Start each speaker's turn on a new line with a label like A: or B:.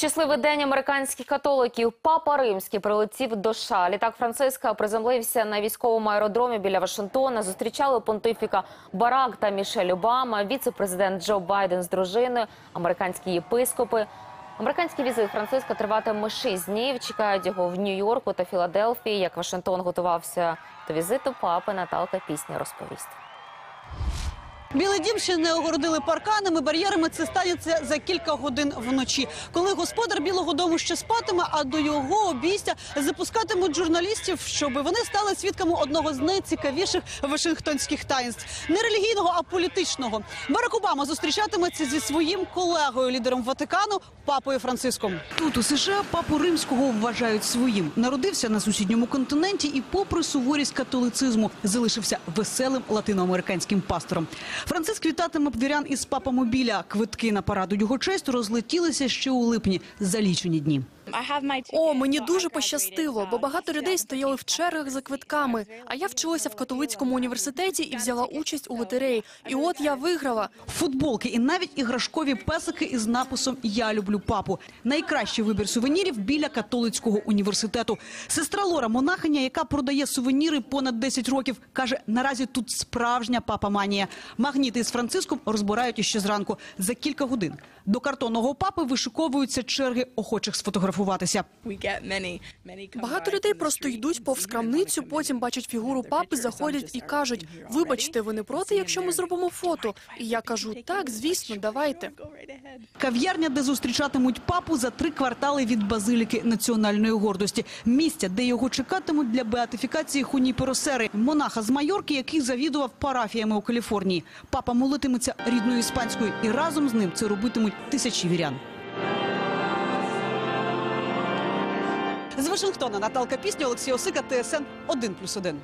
A: Щасливий день американських католиків. Папа Римський прилетів до США. Літак Франциска приземлився на військовому аеродромі біля Вашингтона. Зустрічали понтифіка Барак та Мішель Обама, віце-президент Джо Байден з дружиною, американські єпископи. Американський візит Франциска триватиме 6 днів. Чекають його в Нью-Йорку та Філадельфії. Як Вашингтон готувався до візиту, папи Наталка Пісня розповість.
B: Білий дім ще не огородили парканами, бар'єрами. Це станеться за кілька годин вночі, коли господар Білого Дому ще спатиме, а до його обійстя запускатимуть журналістів, щоб вони стали свідками одного з найцікавіших вашингтонських таїнств не релігійного, а політичного. Барак Обама зустрічатиметься зі своїм колегою, лідером Ватикану, папою Франциском. Тут у США папу римського вважають своїм. Народився на сусідньому континенті і, попри суворість католицизму, залишився веселим латиноамериканським пастором. Франциск вітатиме двірян із папа мобіля. Квитки на параду його честь розлетілися ще у липні за лічені дні.
C: О, мені дуже пощастило, бо багато людей стояли в чергах за квитками. А я вчилася в католицькому університеті і взяла участь у лотереї. І от я виграла.
B: Футболки і навіть іграшкові песики із написом Я люблю папу. Найкращий вибір сувенірів біля католицького університету. Сестра Лора, монахиня, яка продає сувеніри понад 10 років, каже: наразі тут справжня папа-манія. Магніти з Франциском розбирають іще зранку за кілька годин. До картонного папи вишиковуються черги охочих сфотографуватися.
C: Багато людей просто йдуть повз крамницю, потім бачать фігуру папи, заходять і кажуть: вибачте, ви не проти, якщо ми зробимо фото. І я кажу, так, звісно, давайте.
B: Кав'ярня, де зустрічатимуть папу за три квартали від базиліки національної гордості. Місця, де його чекатимуть для беатифікації Хуні Перосери, монаха з Майорки, який завідував парафіями у Каліфорнії. Папа молитиметься рідною іспанською, і разом з ним це робитимуть тисячі вірян. З Вашингтона Наталка Пісня, Олексій Осика, ТСН 1+,1.